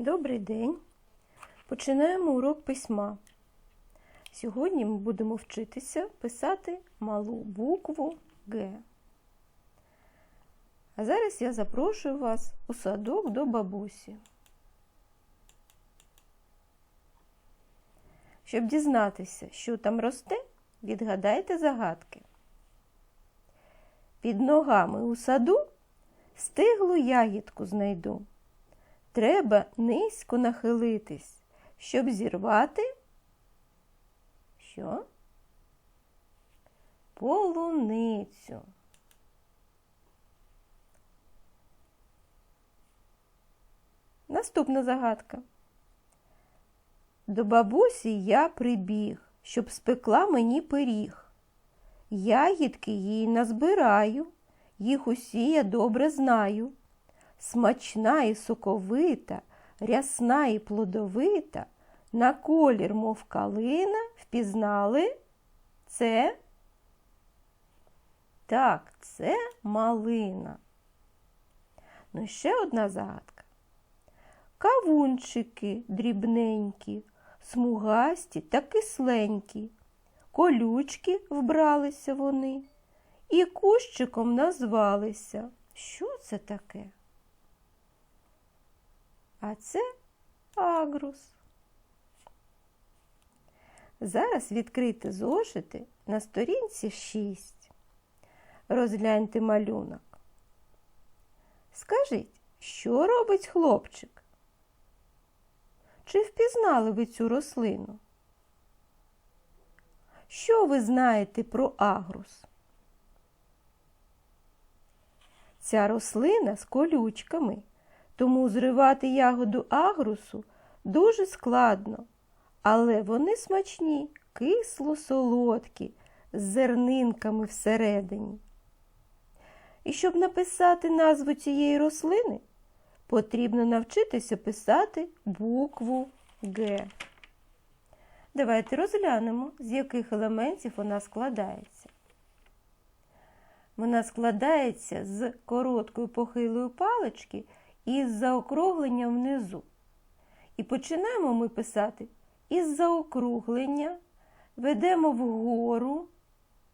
Добрий день. Починаємо урок письма. Сьогодні ми будемо вчитися писати малу букву Г. А зараз я запрошую вас у садок до бабусі. Щоб дізнатися, що там росте, відгадайте загадки. Під ногами у саду стиглу ягідку знайду. Треба низько нахилитись, щоб зірвати. Що? Полуницю. Наступна загадка. До бабусі я прибіг, щоб спекла мені пиріг. Ягідки їй назбираю, їх усі я добре знаю. Смачна і соковита, рясна і плодовита, на колір, мов калина, впізнали це? Так, це малина. Ну, ще одна загадка. Кавунчики дрібненькі, смугасті та кисленькі, колючки вбралися вони і кущиком назвалися. Що це таке? А це агрус. Зараз відкрити зошити на сторінці 6. Розгляньте малюнок. Скажіть, що робить хлопчик? Чи впізнали ви цю рослину? Що ви знаєте про агрус? Ця рослина з колючками, тому зривати ягоду агрусу дуже складно, але вони смачні, кисло-солодкі, з зернинками всередині. І щоб написати назву цієї рослини, потрібно навчитися писати букву Г. Давайте розглянемо, з яких елементів вона складається. Вона складається з короткої похилої палички і з заокруглення внизу. І починаємо ми писати із заокруглення, ведемо вгору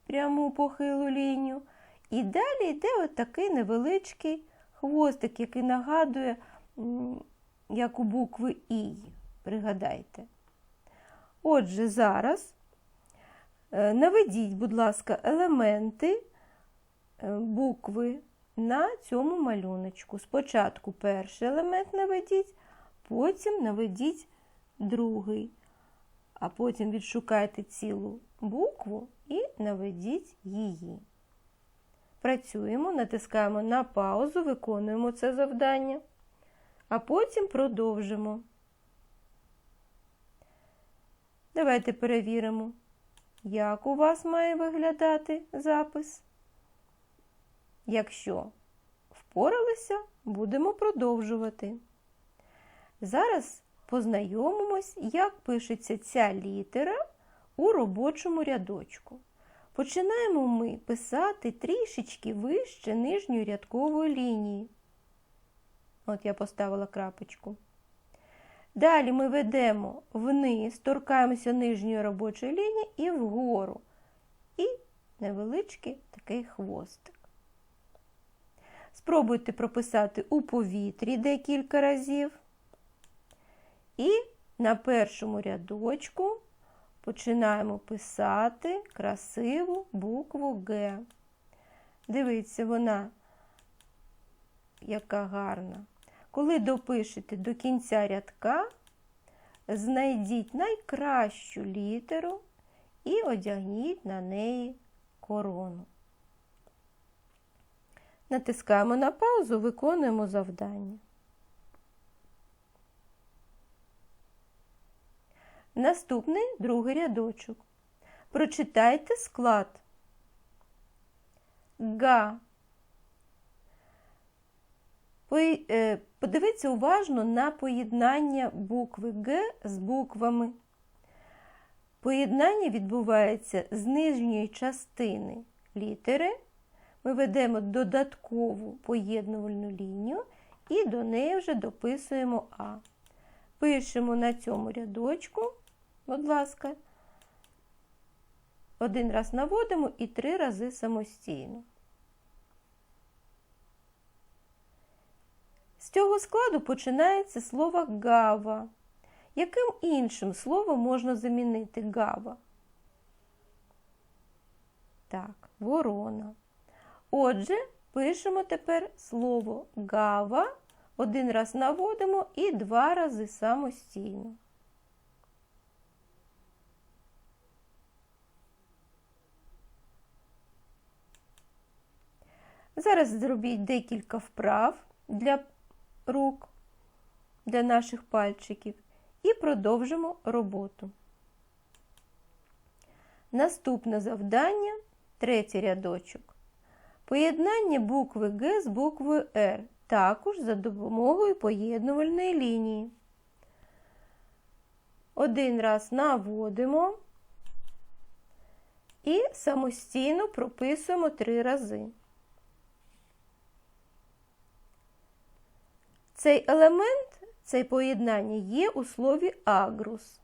пряму похилу лінію, і далі йде отакий невеличкий хвостик, який нагадує, як у букви І. Пригадайте. Отже, зараз наведіть, будь ласка, елементи букви на цьому малюночку. Спочатку перший елемент наведіть, потім наведіть другий, а потім відшукайте цілу букву і наведіть її. Працюємо, натискаємо на паузу, виконуємо це завдання, а потім продовжимо. Давайте перевіримо, як у вас має виглядати запис. Якщо впоралися, будемо продовжувати. Зараз познайомимось, як пишеться ця літера у робочому рядочку. Починаємо ми писати трішечки вище нижньої рядкової лінії. От я поставила крапочку. Далі ми ведемо вниз, торкаємося нижньої робочої лінії і вгору. І невеличкий такий хвостик. Спробуйте прописати у повітрі декілька разів. І на першому рядочку починаємо писати красиву букву Г. Дивіться, вона яка гарна. Коли допишете до кінця рядка, знайдіть найкращу літеру і одягніть на неї корону. Натискаємо на паузу, виконуємо завдання. Наступний другий рядочок. Прочитайте склад. Га. Подивіться уважно на поєднання букви Г з буквами. Поєднання відбувається з нижньої частини літери. Ми ведемо додаткову поєднувальну лінію і до неї вже дописуємо А. Пишемо на цьому рядочку, будь ласка, один раз наводимо і три рази самостійно. З цього складу починається слово гава. Яким іншим словом можна замінити гава? Так, ворона. Отже, пишемо тепер слово гава, один раз наводимо і два рази самостійно. Зараз зробіть декілька вправ для рук, для наших пальчиків і продовжимо роботу. Наступне завдання третій рядочок. Поєднання букви Г з буквою Р, також за допомогою поєднувальної лінії. Один раз наводимо і самостійно прописуємо три рази. Цей елемент, це поєднання є у слові агрус.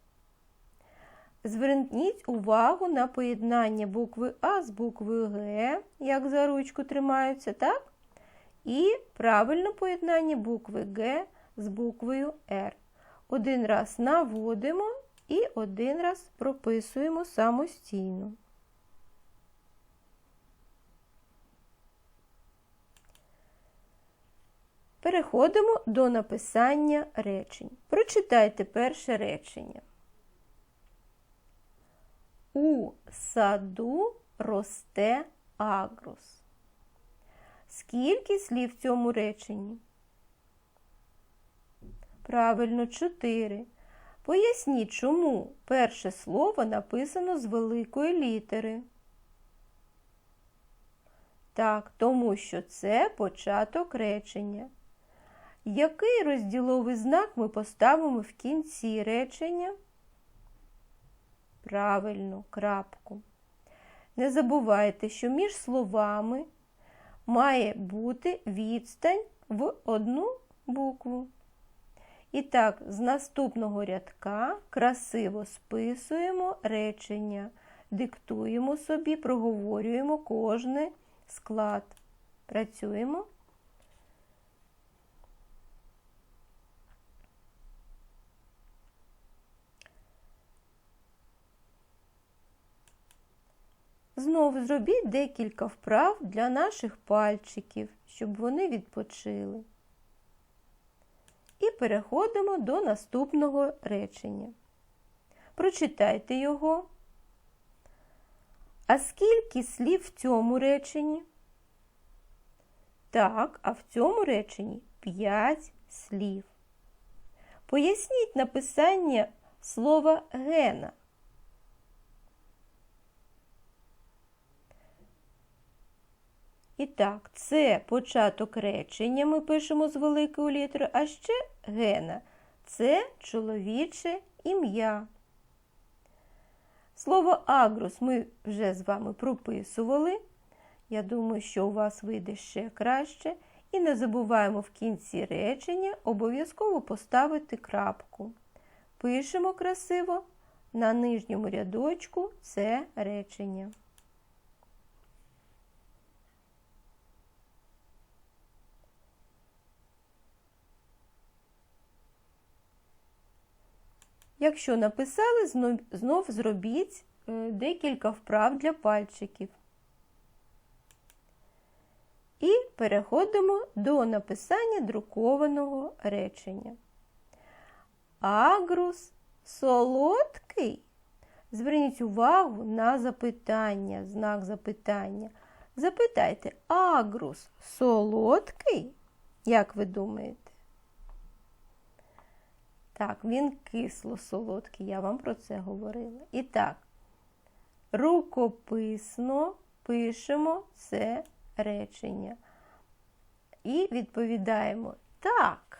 Зверніть увагу на поєднання букви А з буквою Г, як за ручку тримаються, так? І правильне поєднання букви Г з буквою Р. Один раз наводимо і один раз прописуємо самостійно. Переходимо до написання речень. Прочитайте перше речення. У саду росте агрус. Скільки слів в цьому реченні? Правильно, чотири. Поясніть, чому перше слово написано з великої літери. Так, тому що це початок речення. Який розділовий знак ми поставимо в кінці речення? Правильно, крапку. Не забувайте, що між словами має бути відстань в одну букву. І так, з наступного рядка красиво списуємо речення, диктуємо собі, проговорюємо кожний склад. Працюємо. Знову зробіть декілька вправ для наших пальчиків, щоб вони відпочили. І переходимо до наступного речення. Прочитайте його. А скільки слів в цьому реченні? Так, а в цьому реченні 5 слів. Поясніть написання слова гена. І так, це початок речення ми пишемо з великою літерою, а ще гена це чоловіче ім'я. Слово агрус ми вже з вами прописували. Я думаю, що у вас вийде ще краще. І не забуваємо в кінці речення обов'язково поставити крапку. Пишемо красиво на нижньому рядочку це речення. Якщо написали, знов, знов зробіть е, декілька вправ для пальчиків. І переходимо до написання друкованого речення. Агрус солодкий. Зверніть увагу на запитання, знак запитання. Запитайте, агрус солодкий? Як ви думаєте? Так, він кисло солодкий, я вам про це говорила. І так, рукописно пишемо це речення. І відповідаємо так,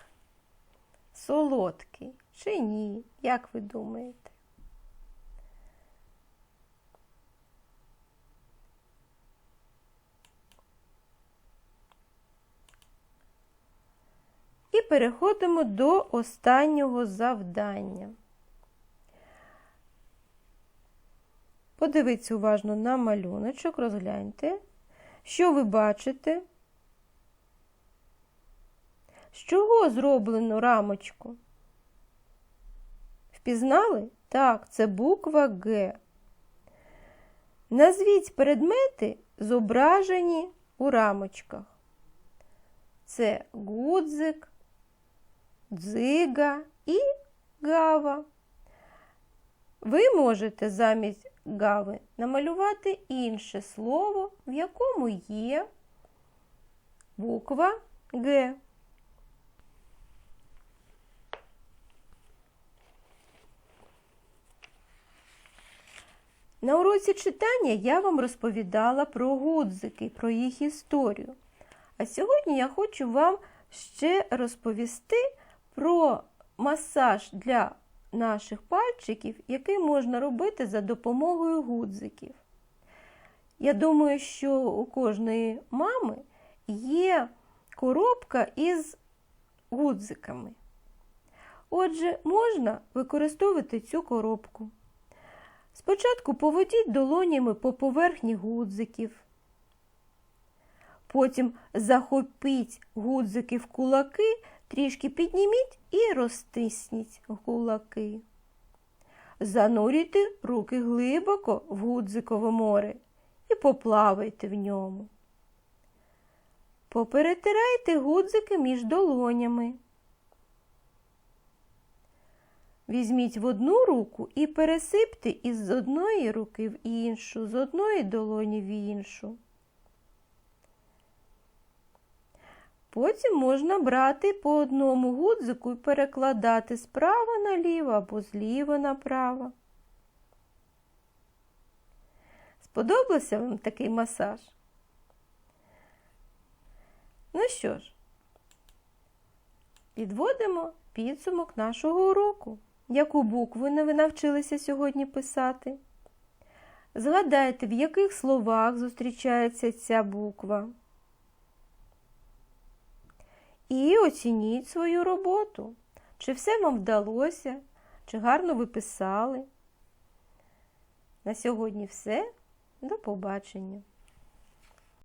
солодкий чи ні, як ви думаєте? Переходимо до останнього завдання. Подивіться уважно на малюночок, розгляньте, що ви бачите. З чого зроблено рамочку? Впізнали? Так, це буква Г. Назвіть предмети, зображені у рамочках. Це гудзик, дзига і гава. Ви можете замість гави намалювати інше слово, в якому є буква Г. На уроці читання я вам розповідала про гудзики, про їх історію. А сьогодні я хочу вам ще розповісти про масаж для наших пальчиків, який можна робити за допомогою гудзиків. Я думаю, що у кожної мами є коробка із гудзиками. Отже, можна використовувати цю коробку. Спочатку поведіть долонями по поверхні гудзиків. Потім захопіть гудзики в кулаки, трішки підніміть і розтисніть кулаки. Занурюйте руки глибоко в гудзикове море і поплавайте в ньому. Поперетирайте гудзики між долонями. Візьміть в одну руку і пересипте із одної руки в іншу, з одної долоні в іншу. Потім можна брати по одному гудзику і перекладати справа наліво або зліва направо. Сподобався вам такий масаж? Ну що ж, підводимо підсумок нашого уроку. Яку букву ви навчилися сьогодні писати? Згадайте, в яких словах зустрічається ця буква. І оцініть свою роботу. Чи все вам вдалося, чи гарно ви писали. На сьогодні все. До побачення.